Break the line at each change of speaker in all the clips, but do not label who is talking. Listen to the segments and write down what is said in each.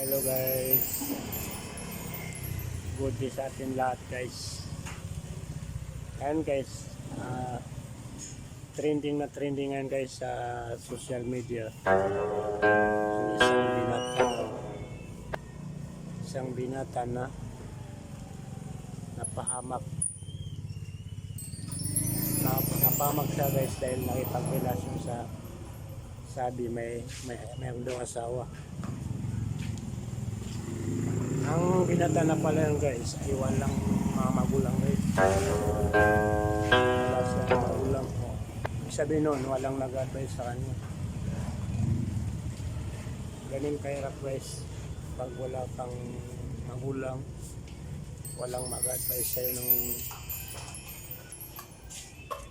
Hello guys. Good day sa atin lahat guys. Ayan guys. ah, trending na trending ngayon guys sa social media. Isang binata. Isang binata na napahamak. Nap- Napahamak siya guys dahil nakipagrelasyon sa sabi may may mayroon daw asawa. Ang binata na pala yun guys ay walang mga magulang guys. Wala siya magulang. Oh. Ibig sabihin nun, walang nag-advise sa kanya. Ganun kahirap guys. Pag wala kang magulang, walang mag-advise sa'yo ng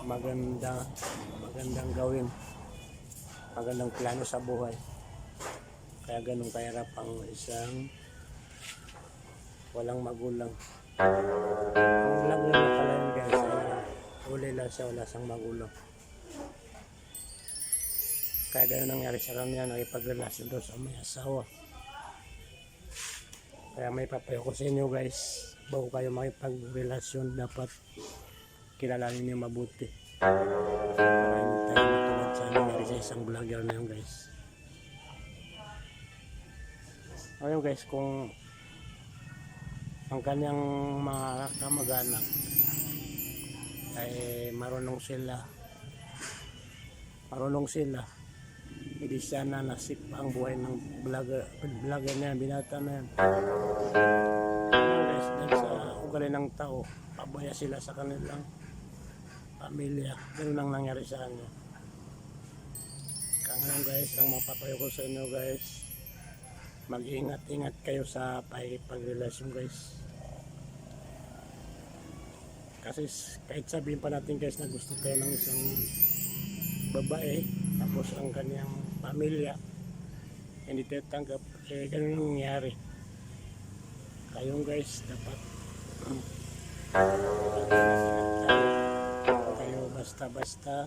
maganda, magandang gawin. Magandang plano sa buhay. Kaya ganun kahirap ang isang walang magulang. Ang love na pala yun guys, ay huli lang siya, wala siyang magulang. Kaya ganun nangyari sa kanya, nakipagrelasyon doon sa may asawa. Kaya may papayo ko sa inyo guys, bago kayo makipagrelasyon, dapat kilalanin niyo mabuti. Para hindi tayo matulad sa nangyari sa isang vlogger na yun guys. Ayun guys, kung ang kanyang mga kamag-anak ay marunong sila. Marunong sila. Hindi siya na nasip ang buhay ng vlogger, vlogger na yan, binata na yan. Guys, dahil sa ugali ng tao pabaya sila sa kanilang pamilya. Ganun ang nangyari sa kanya. Kaya guys ang mapapayo ko sa inyo guys mag-ingat-ingat kayo sa pakikipagrelasyon guys. Kasi kahit sabihin pa natin guys na gusto tayo ng isang babae tapos ang kanyang pamilya hindi tayo tanggap eh ganun ang nangyari. Kayong guys dapat kayo basta-basta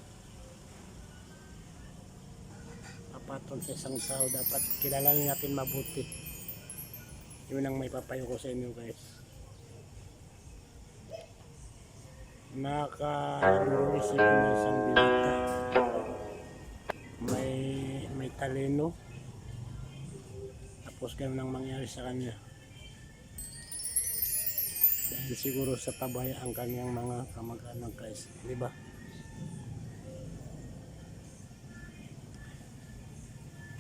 papaton sa isang tao dapat kilalanin natin mabuti. Yun ang may papayo ko sa inyo guys. Nakadurong isip na isang binata. May may talino. Tapos ganun ang mangyari sa kanya. Dahil siguro sa pabaya ang kanyang mga kamag-anak guys. Di ba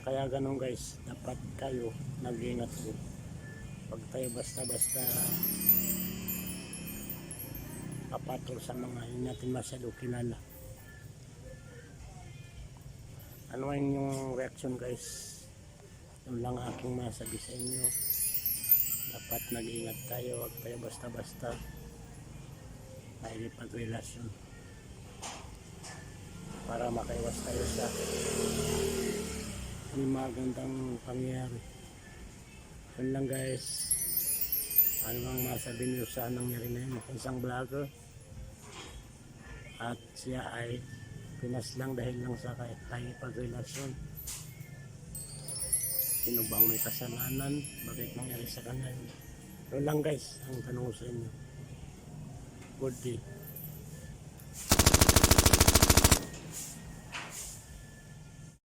Kaya ganun guys, dapat kayo nag-ingat din. Pag tayo basta-basta kapatol sa mga hindi natin masyado kilala. Ano ang inyong reaction guys? Yun lang aking masabi sa inyo. Dapat nag-ingat tayo, huwag tayo basta-basta makikipagrelasyon para makaiwas tayo sa magandang pangyayari. Yun lang guys. Ano mang masabi niyo sa nangyari na yun. Isang vlogger. At siya ay pinas lang dahil lang sa kahipag-relasyon. Sino bang may kasalanan? Bakit nangyari sa kanya yun? Yun lang guys, ang tanong sa inyo. Good day.